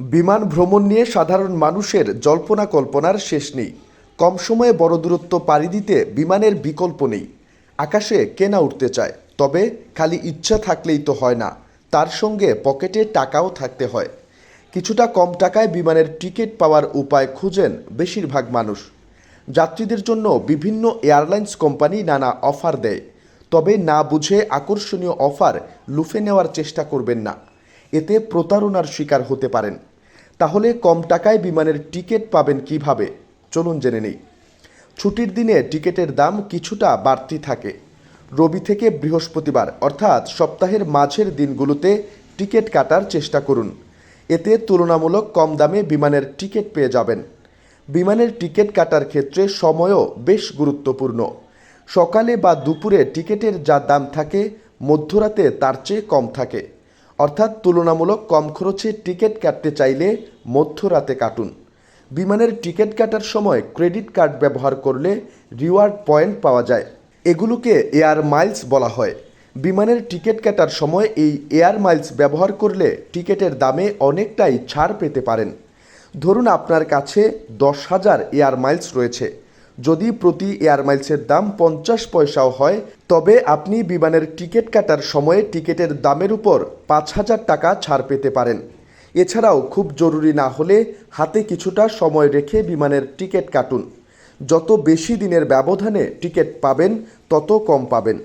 বিমান ভ্রমণ নিয়ে সাধারণ মানুষের জল্পনা কল্পনার শেষ নেই। কম সময়ে বড় দূরত্ব পাড়ি দিতে বিমানের বিকল্প নেই। আকাশে কেনা উঠতে চায়, তবে খালি ইচ্ছা থাকলেই তো হয় না। তার সঙ্গে পকেটে টাকাও থাকতে হয়। কিছুটা কম টাকায় বিমানের টিকিট পাওয়ার উপায় খুঁজেন বেশিরভাগ মানুষ। যাত্রীদের জন্য বিভিন্ন এয়ারলাইন্স কোম্পানি নানা অফার দেয়। তবে না বুঝে আকর্ষণীয় অফার লুফে নেওয়ার চেষ্টা করবেন না। এতে প্রতারণার শিকার হতে পারেন। তাহলে কম টাকায় বিমানের টিকিট পাবেন কীভাবে? চলুন জেনে নেই। ছুটির দিনে টিকিটের দাম কিছুটা বাড়তি থাকে। রবি থেকে বৃহস্পতিবার, অর্থাৎ সপ্তাহের মাঝের দিনগুলোতে টিকিট কাটার চেষ্টা করুন। এতে তুলনামূলক কম দামে বিমানের টিকিট পেয়ে যাবেন। বিমানের টিকিট কাটার ক্ষেত্রে সময়ও বেশ গুরুত্বপূর্ণ। সকালে বা দুপুরে টিকিটের যা দাম থাকে, মধ্যরাতে তার চেয়ে কম থাকে। অর্থাৎ তুলনামূলক কম খরচে টিকিট কাটতে চাইলে মধ্যরাতে কাটুন। বিমানের টিকিট কাটার সময় ক্রেডিট কার্ড ব্যবহার করলে রিওয়ার্ড পয়েন্ট পাওয়া যায়। এগুলোকে এয়ার মাইলস বলা হয়। বিমানের টিকিট কাটার সময় এই এয়ার মাইলস ব্যবহার করলে টিকিটের দামে অনেকটাই ছাড় পেতে পারেন। ধরুন আপনার কাছে দশ হাজার এয়ার মাইলস রয়েছে। যদি প্রতি এয়ার মাইলসের দাম পঞ্চাশ পয়সাও হয়, তবে আপনি বিমানের টিকিট কাটার সময়ে টিকিটের দামের উপর পাঁচ হাজার টাকা ছাড় পেতে পারেন। এছাড়াও খুব জরুরি না হলে হাতে কিছুটা সময় রেখে বিমানের টিকিট কাটুন। যত বেশি দিনের ব্যবধানে টিকিট পাবেন, তত কম পাবেন।